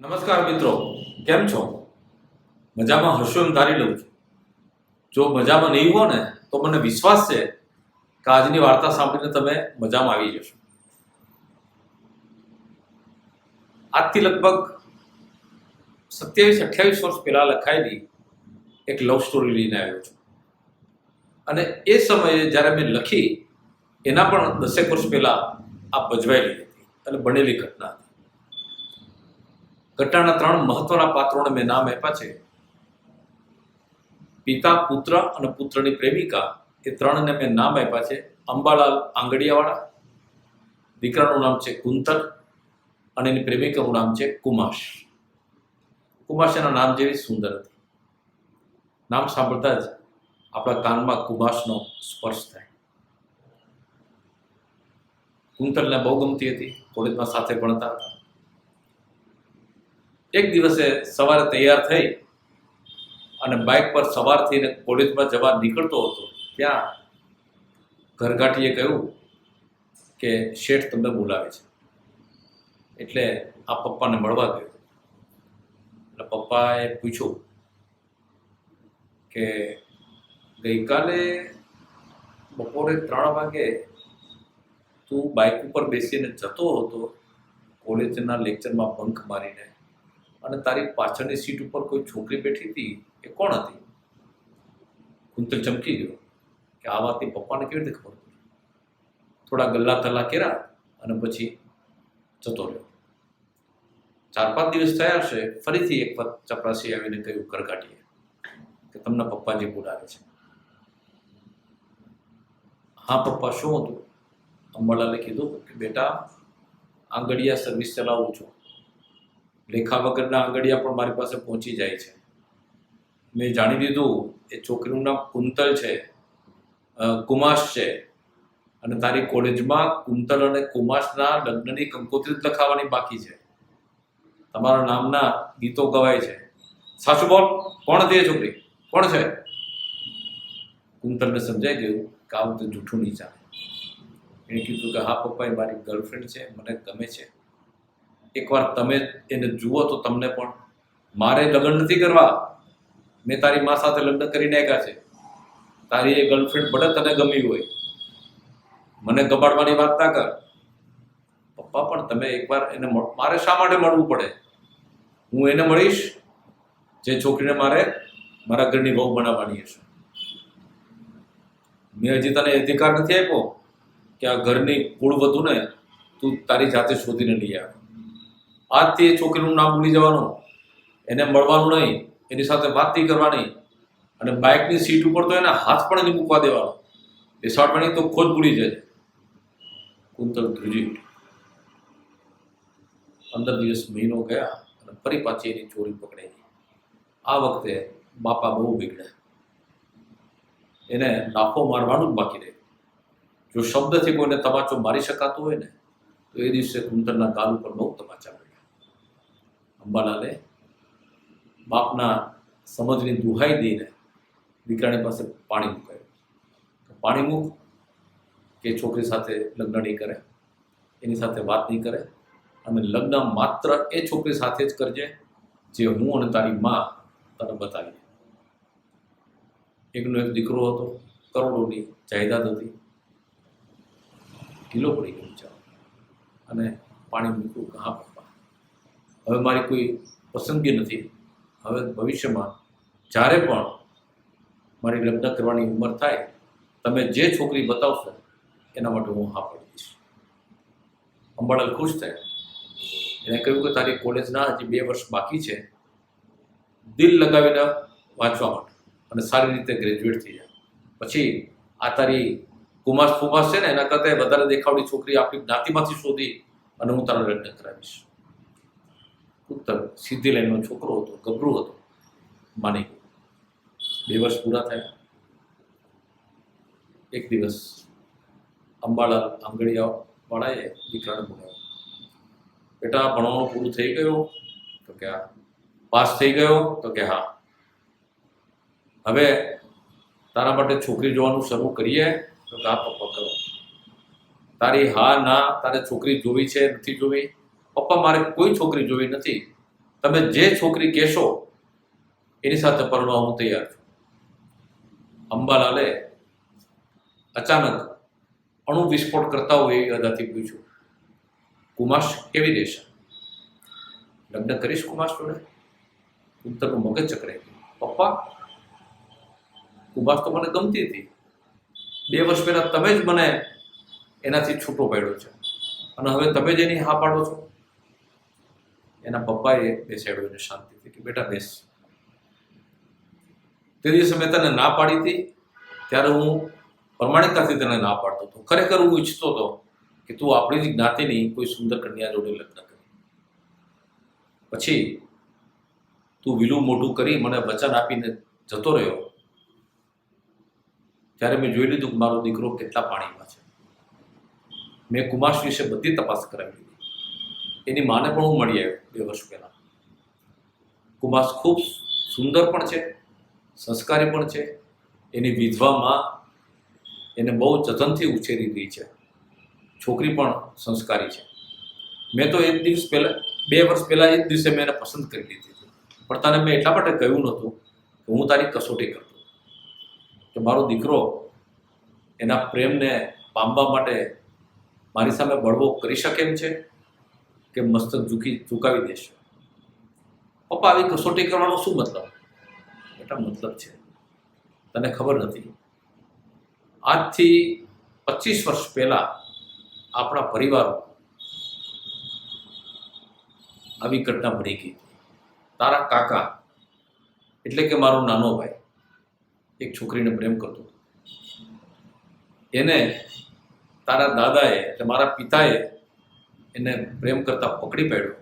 નમસ્કાર મિત્રો, કેમ છો? મજામાં હશો એમ ધારી લઉં છું. જો મજામાં નહીં હો ને, તો મને વિશ્વાસ છે કે આજની વાર્તા સાંભળીને તમે મજામાં આવી જશો. આજથી લગભગ સત્યાવીસ, અઠ્યાવીસ વર્ષ પહેલા લખાયેલી એક લવ સ્ટોરી લઈને આવ્યો છું. અને એ સમયે જ્યારે મેં લખી, એના પણ દસેક વર્ષ પહેલા આ ભજવાયેલી હતી અને બનેલી ઘટના હતી. ઘટનાના ત્રણ મહત્વના પાત્રોને મેં નામ આપ્યા છે. પિતા, પુત્ર અને પુત્રની પ્રેમિકા એ ત્રણને મેં નામ આપ્યા છે. અંબાલાલ આંગડિયાવાળા. દીકરાનું નામ છે કુંતલ અને એની પ્રેમિકાનું નામ છે કુમાશ. કુમાશ એના નામ જેવી સુંદર હતી. નામ સાંભળતા જ આપણા કાનમાં કુમાશનો સ્પર્શ થાય. કુંતલને બહુ ગમતી હતી. કોલેજમાં સાથે ભણતા હતા. એક દિવસે સવારે તૈયાર થઈ અને બાઇક પર સવાર થઈને કોલેજમાં જવા નીકળતો હતો, ત્યાં ઘરઘાટીએ કહ્યું કે, શેઠ તમને બોલાવે છે. એટલે આ પપ્પાને મળવા ગયો. એટલે પપ્પાએ પૂછ્યું કે, ગઈકાલે બપોરે ત્રણ વાગે તું બાઇક ઉપર બેસીને જતો હતો, કોલેજના લેક્ચરમાં બંક મારીને અને તારી પાછળની સીટ ઉપર કોઈ છોકરી બેઠી હતી? એ કોણ હતી? કુંતલ ચમકી ગયો કે આ વાતની પપ્પાને કેવી રીતે ખબર થોડા ગલ્લા તલ્લા કર્યા અને પછી જતો રહ્યો. ચાર પાંચ દિવસ થયા હશે, ફરીથી એક વખત ચપરાસી આવીને કહ્યું કરકાટીએ કે તમને પપ્પાજી બોલાવે છે. હા, પપ્પા, શું હતું? અંબાલાલે કીધું કે, બેટા આંગળિયા સર્વિસ ચલાવું છું. લેખા વગરના આંગળીયા પણ મારી પાસે પહોંચી જાય છે. મેં જાણી લીધું, એ છોકરીનું નામ કુંતલ છે કુમાશ છે. અને તારી કોલેજમાં કુંતલ અને કુમાશના લગ્નની કંકોત્રી લખાવાની બાકી છે. તમારા નામના ગીતો ગવાય છે. સાચું બોલ, કોણ હતી એ છોકરી? કોણ છે? કુંતલને સમજાઈ ગયું કે આવું તો જૂઠું નહીં ચાલે. એણે કીધું કે હા પપ્પા એ મારી ગર્લફ્રેન્ડ છે, મને ગમે છે. એકવાર તમે એને જુઓ તો તમને પણ. મારે લગ્ન નથી કરવા. મેં તારી મા સાથે લગ્ન કરી નાખ્યા છે. તારી એ ગર્લફ્રેન્ડ ભલે તને ગમી હોય. મને કબાડવાની વાત ના કર. પપ્પા, પણ તમે એકવાર એને મારે શા માટે મળવું પડે? હું એને મળીશ? જે છોકરીને મારે મારા ઘરની વહુ બનાવવાની હશે. મેં હજી તને અધિકાર નથી આપ્યો કે આ ઘરની કુળ વધુને તું તારી જાતે શોધીને લઈ આવે. આજથી તે છોકરીનું નામ ભૂલી જવાનું. એને મળવાનું નહીં, એની સાથે વાત નહીં કરવાની અને બાઇકની સીટ ઉપર તો એના હાથ પણ નહીં મૂકવા દેવાનો. બેસાડવાની તો ખોજ ભૂલી જાય. કુંતલ ધ્રુજી. પંદર દિવસ મહિનો ગયા અને ફરી પાછી એની ચોરી પકડાઈ. આ વખતે બાપા બહુ બિગડ્યા એને લાફો મારવાનું જ બાકી રહ્યું જો શબ્દથી કોઈને તમાચો મારી શકાતો હોય ને, તો એ દિવસે કુંતલના ગાલ ઉપર બહુ તમાચા અંબાલાલે બાપના સમજની દુહાઈ દઈને દીકરાની પાસે પાણી મૂકાયું પાણી મૂક કે છોકરી સાથે લગ્ન નહીં કરે, એની સાથે વાત નહીં કરે અને લગ્ન માત્ર એ છોકરી સાથે જ કરજે જે હું અને તારી માં તને બતાવીએ. એકનો એક દીકરો હતો, કરોડોની જાહેરાત હતી. ઢીલો પડી ગયો અને પાણી મૂક્યું ઘા હવે મારી કોઈ પસંદગી નથી. હવે ભવિષ્યમાં જ્યારે પણ મારી લગ્ન કરવાની ઉંમર થાય, તમે જે છોકરી બતાવશો, એના માટે હું હા પડી દઈશ. અંબાલાલ ખુશ થયા. એણે કહ્યું કે તારી કોલેજના હજી બે વર્ષ બાકી છે. દિલ લગાવીને વાંચવા માટે. અને સારી રીતે ગ્રેજ્યુએટ થઈ જાય પછી આ તારી કુમાર ફુમાસ છે ને, એના કરતાં વધારે દેખાવડી છોકરી આપણી જ્ઞાતિમાંથી શોધી અને હું તારા લગ્ન કરાવીશ. પુત્ર સીધી લાઈનનો છોકરો હતો ગભરું હતો, માની બે વર્ષ પૂરા થયા. એક દિવસ અંબાલાલ આંગળીયાવાળાએ દીકરાને બોલાવ્યો. બેટા ભણવાનું પૂરું થઈ ગયું? તો કે, હા. પાસ થઈ ગયો? તો કે, હા. હવે તારા માટે છોકરી જોવાનું શરૂ કરીએ? તો કે, હા, પપ્પા, કરો. તારી હા, ના, તારે છોકરી જોવી છે, નથી જોવી? પપ્પા મારે કોઈ છોકરી જોવી નથી. તમે જે છોકરી કહેશો, એની સાથે પરણવા હું તૈયાર છું. અંબાલાલે અચાનક અણુ વિસ્ફોટ કરતા હોય એવી અદાથી પૂછ્યું, કુમાશ કેવી રહેશે? લગ્ન કરીશ કુમાશ જોડે. કુંતરનું મગજ ચકરાઈ ગયું. પપ્પા, કુમાશ તો મને ગમતી હતી. બે વર્ષ પહેલા તમે જ મને એનાથી છૂટો પાડ્યો છે. અને હવે તમે જ એની હા પાડો છો. એના પપ્પાએ બેસાડ્યો એને શાંતિથી કે, બેટા, બેસ. તે દિવસે મેં તને ના પાડી હતી, ત્યારે હું પ્રમાણિકતાથી તને ના પાડતો હતો. ખરેખર હું ઈચ્છતો હતો કે તું આપણી જ જ્ઞાતિની કોઈ સુંદર કન્યા જોડે લગ્ન કરી. પછી તું વિલું મોઢું કરી મને વચન આપીને જતો રહ્યો, ત્યારે મેં જોઈ લીધું કે મારો દીકરો કેટલા પાણીમાં છે. મેં કુમાશ વિશે બધી તપાસ કરાવી એની માને પણ હું મળી આવ્યો બે વર્ષ પહેલાં. કુમાસ ખૂબ સુંદર પણ છે, સંસ્કારી પણ છે, એની વિધવામાં એને બહુ જતનથી ઉછેરી ગઈ છે. છોકરી પણ સંસ્કારી છે. મેં તો એક દિવસ પહેલાં, બે વર્ષ પહેલાં એક દિવસે મેં એને પસંદ કરી લીધી હતી. પણ તને મેં એટલા માટે કહ્યું નહોતું કે હું તારી કસોટી કરતો કે મારો દીકરો એના પ્રેમને પામવા માટે મારી સામે બળવો કરી શકે એમ છે? કે મસ્તક ઝૂકી ઝુકાવી દેશે. પપ્પા, આવી કસોટી કરવાનો શું મતલબ? બેટા, મતલબ છે. તને ખબર નથી. આજથી પચીસ વર્ષ પહેલા આપણા પરિવારો આવી ઘટના બની ગઈ તારા કાકા, એટલે કે મારો નાનો ભાઈ, એક છોકરીને પ્રેમ કરતો એને તારા દાદાએ, એટલે મારા પિતાએ એને પ્રેમ કરતાં પકડી પાડ્યો.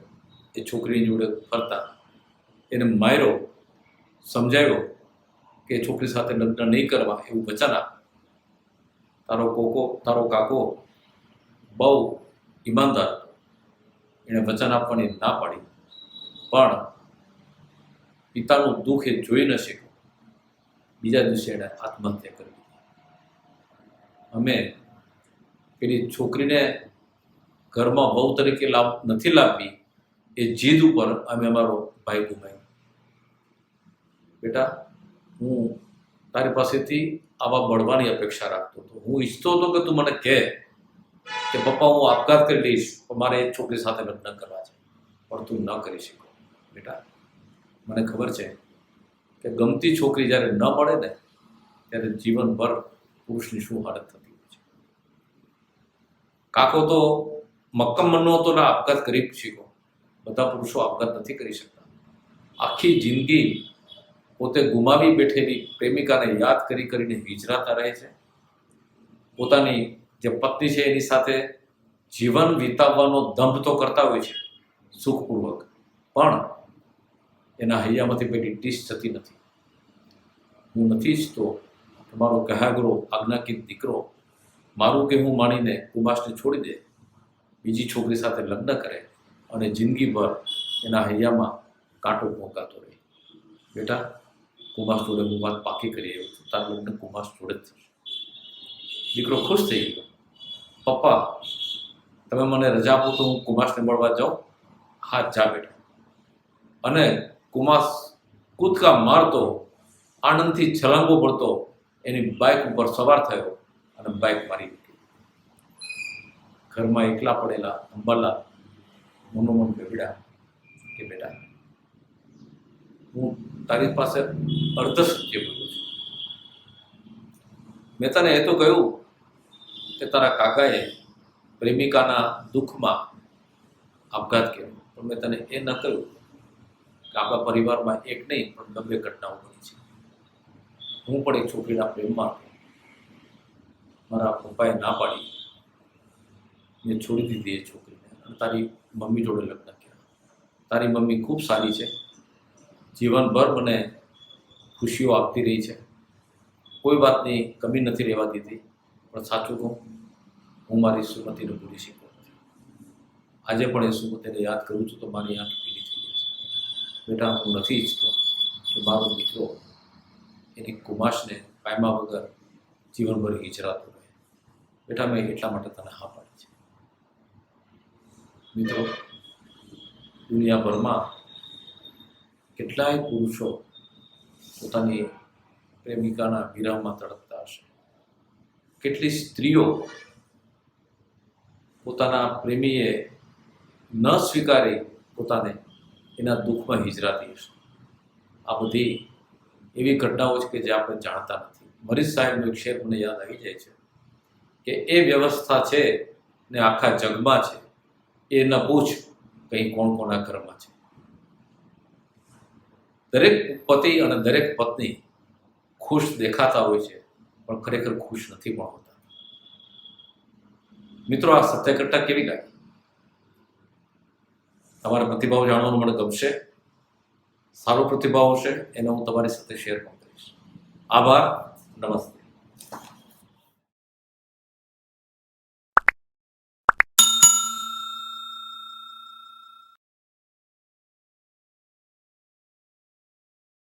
એ છોકરીની જોડે ફરતા. એને માર્યો, સમજાવ્યો કે છોકરી સાથે લગ્ન નહીં કરવા એવું વચન આપ. તારો કોકો, તારો કાકો બહુ ઈમાનદાર એણે વચન આપવાની ના પાડી. પણ પિતાનું દુઃખ એ જોઈ ન શક્યો. બીજા દિવસે એણે આત્મહત્યા કરી અમે પેલી છોકરીને ઘરમાં બહુ તરીકે લાભ નથી લાવવી, એ જીદ ઉપર અમે અમારો ભાઈ ગુમાવ્યો. બેટા, હું તારી પાસેથી આવા બળવાની અપેક્ષા રાખતો હતો. હું ઈચ્છતો હતો કે તું મને કહે કે, પપ્પા, હું આપઘાત કરી લઈશ, પણ મારે એ છોકરી સાથે લગ્ન કરવા છે, પણ તું ન કરી શકો. બેટા, મને ખબર છે કે ગમતી છોકરી જ્યારે ન મળે ને, ત્યારે જીવનભર પુરુષની શું હાલત થતી હોય છે. કાકો તો મક્કમ મનનો આપઘાત કરી શીખો બધા પુરુષો આપઘાત નથી કરી શકતા. આખી જિંદગી પોતે ગુમાવી બેઠેલી પ્રેમિકાને યાદ કરી કરીને હિજરાતા રહે છે. પોતાની જે પત્ની છે એની સાથે જીવન વિતાવવાનો દંભ તો કરતા હોય છે, સુખપૂર્વક. પણ એના હૈયામાંથી પેલી ટીસ થતી નથી. હું નથી ઈચ્છતો તમારો મારો કહાગરો, આજ્ઞાકિત દીકરો, મારું કે હું માણીને કુમાસને છોડી દે બીજી છોકરી સાથે લગ્ન કરે અને જિંદગીભર એના હૈયામાં કાંટો ભોંકાતો રહે. બેટા કુમાશ જોડે હું વાત પાકી કરી આવ્યો છું. તાર લગ્ન કુમાશ જોડે જ દીકરો ખુશ થઈ ગયો. પપ્પા, તમે મને રજા આપો તો હું કુમાશને મળવા જાઉં. હા જા બેટા. અને કુમાસ કૂદકા મારતો આનંદથી છલાંગો પડતો, એની બાઇક ઉપર સવાર થયો અને બાઇક મારી ઘરમાં એકલા પડેલા, અંબાલા મનોમન બેવડ્યા કે બેટા, હું તારી પાસે અર્ધ સત્ય બોલું છું. મેં તને એ તો કહ્યું કે તારા કાકાએ પ્રેમિકાના દુઃખમાં આપઘાત કર્યો, પણ મેં તને એ ન કહ્યું કે આપણા પરિવારમાં એક નહીં, પણ ગમે ઘટનાઓ બની છે. હું પણ એક છોકરીના પ્રેમમાં મારા પપ્પાએ ના પાડી મેં છોડી દીધી એ છોકરીને. અને તારી મમ્મી જોડે લગ્ન કર્યા. તારી મમ્મી ખૂબ સારી છે. જીવનભર મને ખુશીઓ આપતી રહી છે. કોઈ વાતની કમી નથી રહેવા દીધી. પણ સાચું કહું, હું મારી સુમતીને ભૂલી શક્યો નથી. આજે પણ એ સુમતીને યાદ કરું છું તો મારી આંખ પીલી થઈ જાય છે. બેટા, હું નથી ઈચ્છતો કે મારો દીકરો એની કુમાશને પાયમા વગર જીવનભર હિજરાતો રહે. બેટા, મેં એટલા માટે તને હા મિત્રો, દુનિયાભરમાં કેટલાય પુરુષો પોતાની પ્રેમિકાના વિરહમાં તડપતા હશે. કેટલી સ્ત્રીઓ પોતાના પ્રેમીએ ન સ્વીકારી પોતાને એના દુઃખમાં હિજરાતી હશે. આ બધી એવી ઘટનાઓ છે કે જે આપણે જાણતા નથી. મરીજ સાહેબનો એક શેર મને યાદ આવી જાય છે કે એ વ્યવસ્થા છે ને આખા જગમાં છે. એ ન પૂછ કઈ કોણ કોના ઘરમાં છે. દરેક પતિ અને દરેક પત્ની ખુશ દેખાતા હોય છે, પણ ખરેખર ખુશ નથી પણ હોતા. મિત્રો, આ સત્ય કેવી લાગી? તમારા પ્રતિભાવ જાણવાનું મને ગમશે. સારો પ્રતિભાવ હશે, એને હું તમારી સાથે શેર પણ કરીશ. આભાર, નમસ્તે.